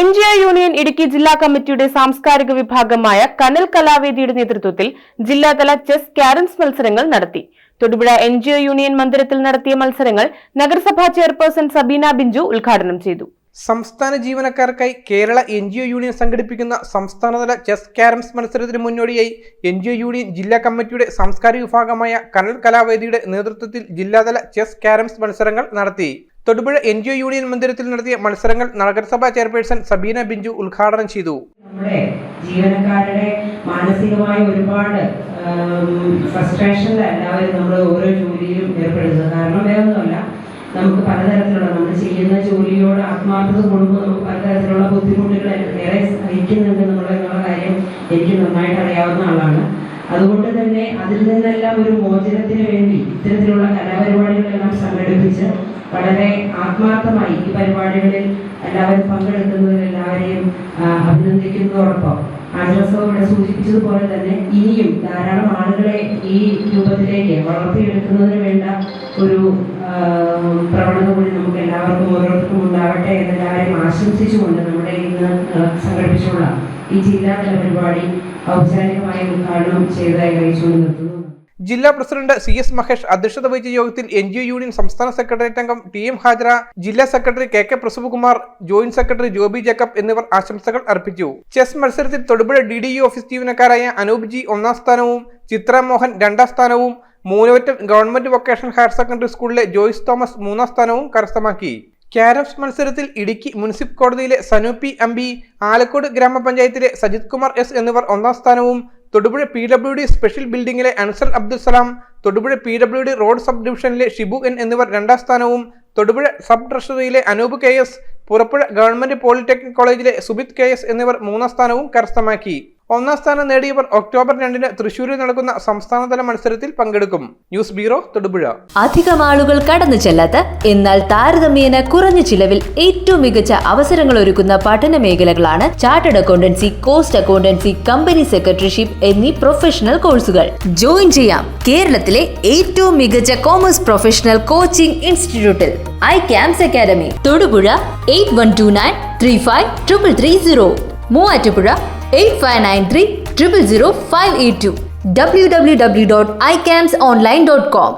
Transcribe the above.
N G O union Idukki ജില്ലാ കമ്മിറ്റിയുടെ സാംസ്കാരിക വിഭാഗമായ കനൽ കലാവേദിയുടെ നേതൃത്വത്തിൽ ജില്ലാതല ചെസ് ക്യാരംസ് മത്സരങ്ങൾ നടത്തി. Thodupuzha N G O union മന്ദിരത്തിൽ നടത്തിയ മത്സരങ്ങൾ നഗരസഭാ ചെയർപേഴ്സൺ സബീന ബിഞ്ചു ഉദ്ഘാടനം ചെയ്തു. സംസ്ഥാന ജീവനക്കാർക്കായി Kerala N G O union സംഘടിപ്പിക്കുന്ന സംസ്ഥാനതല ചെസ് ക്യാരംസ് മത്സരത്തിന് മുന്നോടിയായി എൻ ജി ഒ യൂണിയൻ ജില്ലാ കമ്മിറ്റിയുടെ സാംസ്കാരിക വിഭാഗമായ കനൽ കലാവേദിയുടെ നേതൃത്വത്തിൽ ജില്ലാതല ചെസ് ക്യാരംസ് മത്സരങ്ങൾ നടത്തി. Thodupuzha N G O union മന്ദിരത്തിൽ നടത്തിയ മത്സരങ്ങൾ നഗരസഭാ ചെയർപേഴ്സൺ സബീന ബിഞ്ചു ഉദ്ഘാടനം ചെയ്തു. നമ്മുടെ ജീവനക്കാരുടെ മാനസികമായ ഒരുപാട് ഫ്രസ്ട്രേഷനിൽ എല്ലാവരും നമ്മൾ ഓരോ ജോലിയിലും ഏർപ്പെടുന്നത്. കാരണം വേറൊന്നുമല്ല നമുക്ക് പലതരത്തിലുള്ള നമ്മൾ ചെയ്യുന്ന ജോലിയോട് ആത്മാർത്ഥത കൊടുക്കുമ്പോൾ നമുക്ക് പലതരത്തിലുള്ള ബുദ്ധിമുട്ടുകൾ ഏറെ സഹിക്കുന്നുണ്ട് എന്നുള്ള കാര്യം എനിക്ക് നന്നായിട്ട് അറിയാവുന്ന ആളാണ്. അതുകൊണ്ട് തന്നെ അതിൽ നിന്നെല്ലാം ഒരു മോചനത്തിന് വേണ്ടി ഇത്തരത്തിലുള്ള കലാപരിപാടികളെല്ലാം സംഘടിപ്പിച്ച് വളരെ ആത്മാർത്ഥമായി ഈ പരിപാടികളിൽ എല്ലാവരും പങ്കെടുക്കുന്നതിൽ എല്ലാവരെയും അഭിനന്ദിക്കുന്നതോടൊപ്പം ആശ്വാസവും ഇവിടെ സൂചിപ്പിച്ചതുപോലെ തന്നെ ഇനിയും ധാരാളം ആളുകളെ ഈ രൂപത്തിലേക്ക് വളർത്തിയെടുക്കുന്നതിന് വേണ്ട ഒരു പ്രവണത കൂടി നമുക്ക് എല്ലാവർക്കും ഓരോരുത്തർക്കും ഉണ്ടാവട്ടെ എന്നെല്ലാവരെയും ആശംസിച്ചുകൊണ്ട് നമ്മുടെ ഇന്ന് സംഘടിപ്പിച്ചുള്ള ഈ ജില്ലാതല പരിപാടി ഔപചാരികമായി ഉദ്ഘാടനം ചെയ്തതായി അറിയിച്ചുകൊണ്ട് നിർത്തുന്നു. ജില്ലാ പ്രസിഡന്റ് സി എസ് മഹേഷ് അധ്യക്ഷത വഹിച്ച യോഗത്തിൽ എൻ ജി യൂണിയൻ സംസ്ഥാന സെക്രട്ടേറിയറ്റ് അംഗം ടി എം ഹാജര ജില്ലാ secretary K K Prasavakumar joint secretary Joby Jacob എന്നിവർ ആശംസകൾ അർപ്പിച്ചു. ചെസ് മത്സരത്തിൽ Thodupuzha D D E office ജീവനക്കാരായ Anoop G ഒന്നാം സ്ഥാനവും ചിത്ര മോഹൻ രണ്ടാം സ്ഥാനവും മൂന്നുവറ്റം ഗവൺമെന്റ് വൊക്കേഷണൽ ഹയർ സെക്കൻഡറി സ്കൂളിലെ ജോയ്സ് തോമസ് മൂന്നാം സ്ഥാനവും കരസ്ഥമാക്കി. ക്യാരംസ് മത്സരത്തിൽ ഇടുക്കി മുനിസിപ്പൽ കോടതിയിലെ സനൂപി അമ്പി ആലക്കോട് ഗ്രാമപഞ്ചായത്തിലെ സജിത് കുമാർ എസ് എന്നിവർ ഒന്നാം സ്ഥാനവും Thodupuzha P W D special ബിൽഡിംഗിലെ Anzar Abdul Salam Thodupuzha P W D road sub ഡിവിഷനിലെ ഷിബു എൻ എന്നിവർ രണ്ടാം സ്ഥാനവും Thodupuzha sub ട്രഷറിയിലെ Anoop K S Purappuzha government polytechnic കോളേജിലെ സുബിത് കെ എസ് എന്നിവർ മൂന്നാം സ്ഥാനവും കരസ്ഥമാക്കി. ഒന്നാം സ്ഥാനം നേടിയവർ ഒക്ടോബർ രണ്ടിന് തൃശൂരിൽ നടക്കുന്ന സംസ്ഥാനതല മത്സരത്തിൽ പങ്കെടുക്കും. News bureau Thodupuzha. അധികം ആളുകൾ കടന്നു ചെല്ലാത്ത എന്നാൽ താരതമ്യേന കുറഞ്ഞ ചിലവിൽ ഏറ്റവും മികച്ച അവസരങ്ങൾ ഒരുക്കുന്ന പഠന മേഖലകളാണ് chartered accountancy cost accountancy company secretaryship എന്നീ പ്രൊഫഷണൽ കോഴ്സുകൾ. ജോയിൻ ചെയ്യാം. കേരളത്തിലെ ഏറ്റവും മികച്ച കോമേഴ്സ് പ്രൊഫഷണൽ കോച്ചിംഗ് ഇൻസ്റ്റിറ്റ്യൂട്ടിൽ. I Cams academy. Thodupuzha eight one two nine three five triple three zero. Muvattupuzha eight five nine three triple zero five eight two W W W dot I Cams online dot com